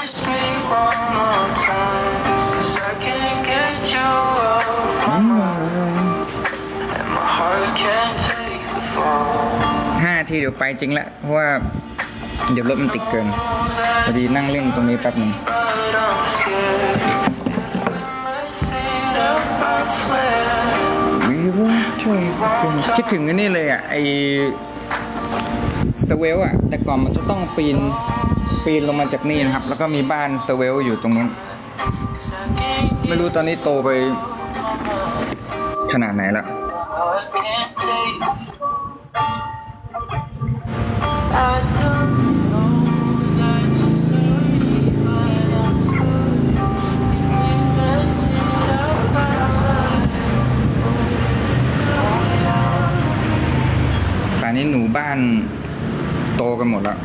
ห้านาทีเดี๋ยวไปจริงละเพราะว่าเดี๋ยวรถมันติดเกินพอดีนั่งเล่นตรงนี้แป๊บหนึ่ง But I'm scared. Mess it up, I swear. คิดถึงอันนี้เลยอะไอสเวลอะ แต่ก่อนมันจะต้องปีน ปีนลงมาจากนี่นะครับ แล้วก็มีบ้านสเวลอยู่ตรงนั้น ไม่รู้ตอนนี้โตไป ขนาดไหนละ I can't take I don't know that you're sorry, but I'm scared. If we mess it up, I swear. ป่านนี้หนูบ้านโตกันหมดแล้ว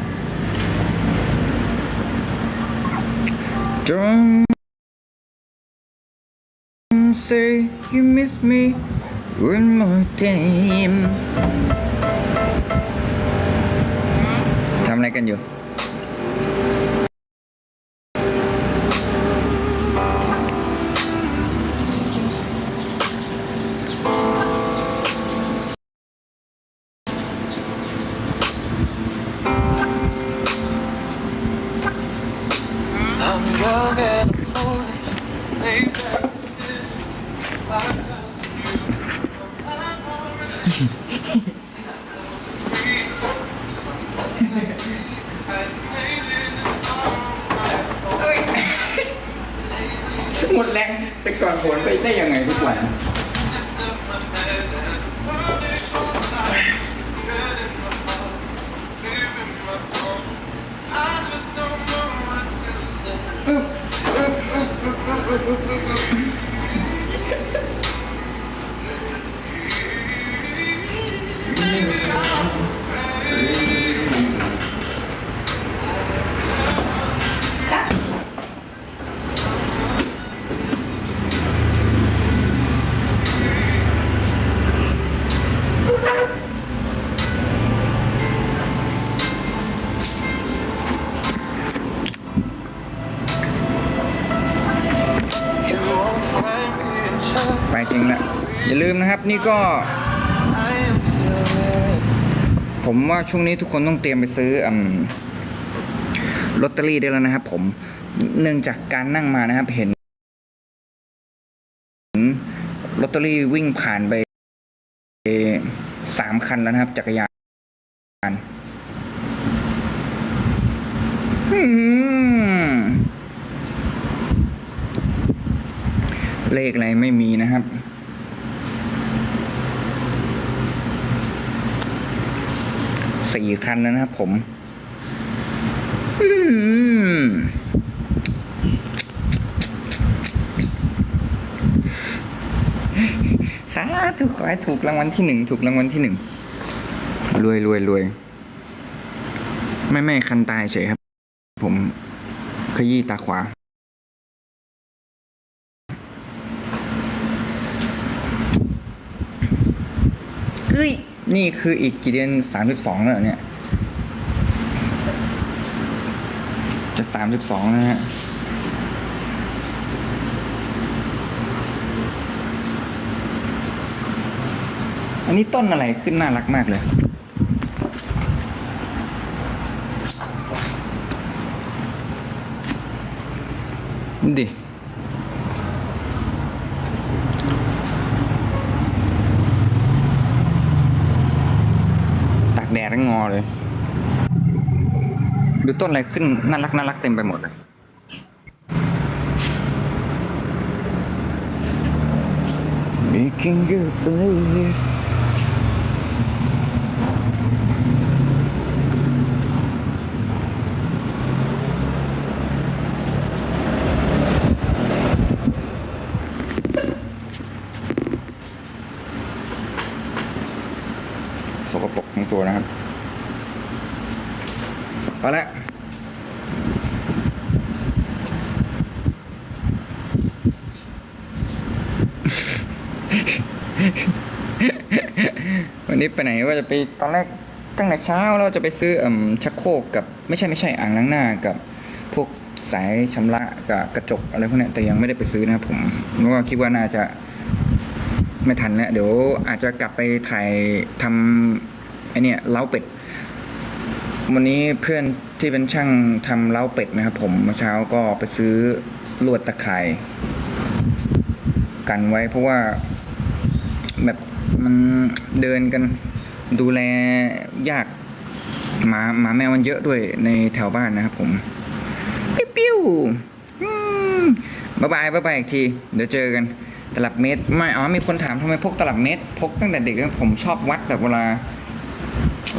Don't say you miss me one more time ทำอะไรกันอยู่ หมดแรงไปก่อนผลไปได้ยังไงทุกวัน ริงละอย่าลืมนะครับนี่ก็ ผมว่าช่วงนี้ทุกคนต้องเตรียมไปซื้ออลอตเตอรี่ได้แล้วนะครับ ผมเนื่องจากการนั่งมานะครับเห็นลอตเตอรี่วิ่งผ่านไปสามคันแล้วนะครับ จักรยานอืม เลขอะไรไม่มีนะครับ สี่คันแล้วนะครับผม สาธุขอให้ถูกรางวัลที่หนึ่งถูกรางวัลที่หนึ่งรวยรวยรวย ไม่ไม่คันตายเฉยครับ ผมขยี้ตาขวา เฮ้ย นี่คืออีกกี่เดือนสามสิบสองแล้วเหรอเนี่ย จะสามสิบสองนะฮะอันนี้ต้นอะไรขึ้นน่ารักมากเลย ดิ ได้งอเลย ดูต้นอะไรขึ้นน่ารักน่ารักเต็มไปหมดเลย Making you believe สกปรกทั้งตัวนะครับ ไปแล้วันนี้ไปไหนว่าจะไปตอนแรกตั้งแต่เช้าเราจะไปซื้ออชักโครกกับไม่ใช่ไม่ใช่อ่างล้างหน้ากับพวกสายชำระกับกระจกอะไรพวกนี้แต่ยังไม่ได้ไปซื้อนะครับผมเพราะว่าคิดว่าน่าจะไม่ทันแล้วเดี๋ยวอาจจะกลับไปถ่ายทำไอเนี่ยเล้าเป็ด วันนี้เพื่อนที่เป็นช่างทำเล้าเป็ดนะครับผมเมื่อเช้าก็ไปซื้อลวดตะข่ายกันไว้เพราะว่าแบบมันเดินกันดูแลยากหมาหมาแมวมันเยอะด้วยในแถวบ้านนะครับผมปิ้วปิ้วบ๊ายบายบ๊ายบายอีกที เดี๋ยวเจอกันตลับเมตรไม่อ๋อมีคนถามทำไมพกตลับเมตรพกตั้งแต่เด็กผมชอบวัดแบบเวลา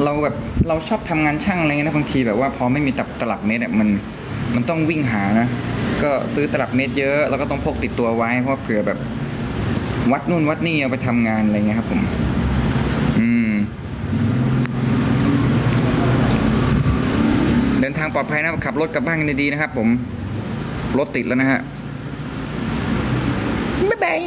เราแบบเราชอบทำงานช่างอะไรเงี้ยนะบางทีแบบว่าพอไม่มีตับตลับเมตรอะมันมันต้องวิ่งหานะก็ซื้อตลับเมตรเยอะ แล้วก็ต้องพกติดตัวไว้เพราะเผื่อแบบ วัดนู่นวัดนี่เอาไปทำงานอะไรเงี้ยครับผม อืม เดินทางปลอดภัยนะขับรถกลับบ้านกันดีๆนะครับผมรถติดแล้วนะฮะบ๊ายบาย